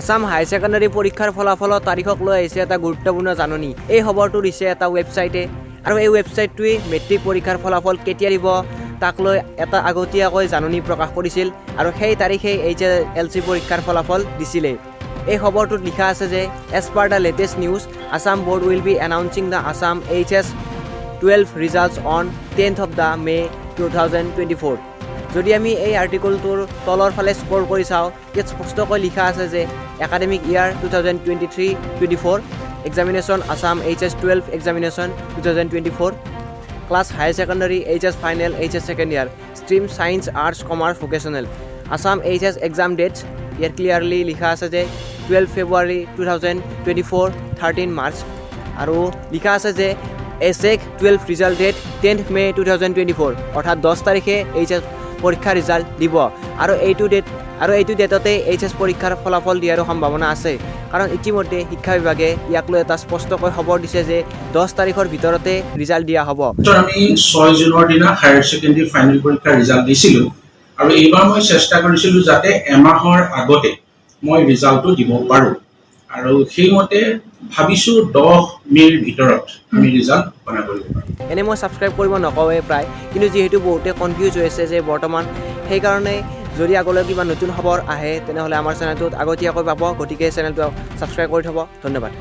Assam high secondary পৰীক্ষাৰ ফলাফলৰ তাৰিখক লৈ আহিছে এটা গুৰুত্বপূৰ্ণ জাননী। এই খবৰটো দিছে এটা ৱেবছাইটে। আৰু এই ৱেবছাইটটোৱে মেট্ৰিক পৰীক্ষাৰ ফলাফল কেতিয়া দিব, তাক লৈ এটা আগতীয়াকৈ জাননী প্ৰকাশ কৰিছিল আৰু সেই তাৰিখেই এইচ এল চি পৰীক্ষাৰ ফলাফল দিছিলে। এই খবৰটোত লিখা আছে যে as per the latest news Assam board will be announcing the Assam H S twelve results on tenth of the May' two thousand twenty four যদি আমি এই আৰ্টিকলটোৰ তলৰ ফালে স্ক'ৰ কৰি চাওঁ, ইয়াত স্পষ্টকৈ লিখা আছে যে academic year two thousand twenty three twenty four examination Assam H S twelve examination two thousand twenty four class higher secondary H S final H S second year stream science arts commerce vocational Assam H S exam dates ইয়াত clearly লিখা আছে যে twelve February two thousand twenty four thirteen March আৰু লিখা আছে যে এছেক twelve result date tenth May' two thousand twenty four অৰ্থাৎ দহ তাৰিখে এইচ এছ পৰীক্ষাৰ ৰিজাল্ট দিব। আৰু এইটো ডেট আৰু এইটো ডেটতে এইচ এছ পৰীক্ষাৰ ফলাফল দিয়াৰো সম্ভাৱনা আছে। কাৰণ ইতিমধ্যে শিক্ষা বিভাগে ইয়াক লৈ এটা স্পষ্টকৈ খবৰ দিছে যে দহ তাৰিখৰ ভিতৰতে ৰিজাল্ট দিয়া হ'ব। আমি ছয় জুনৰ দিনা হায়াৰ ছেকেণ্ডেৰী ফাইনেল পৰীক্ষাৰ ৰিজাল্ট দিছিলোঁ। আৰু এইবাৰ মই চেষ্টা কৰিছিলোঁ যাতে এমাহৰ আগতে মই ৰিজাল্টটো দিব পাৰোঁ। আৰু সেইমতে ভাবিছোঁ দহ মে'ৰ ভিতৰত আমি ৰিজাল্ট ঘোষণা কৰিব পাৰোঁ এনেই মই ছাবস্ক্ৰাইব কৰিব নকওঁৱেই প্ৰায় কিন্তু যিহেতু বহুতে কনফিউজ হৈ আছে যে বৰ্তমান সেইকাৰণে যদি আগলৈ কিবা নতুন খবৰ আহে তেনেহ'লে আমাৰ চেনেলটোত আগতীয়াকৈ পাব গতিকে চেনেলটো ছাবস্ক্ৰাইব কৰি থ'ব। ধন্যবাদ।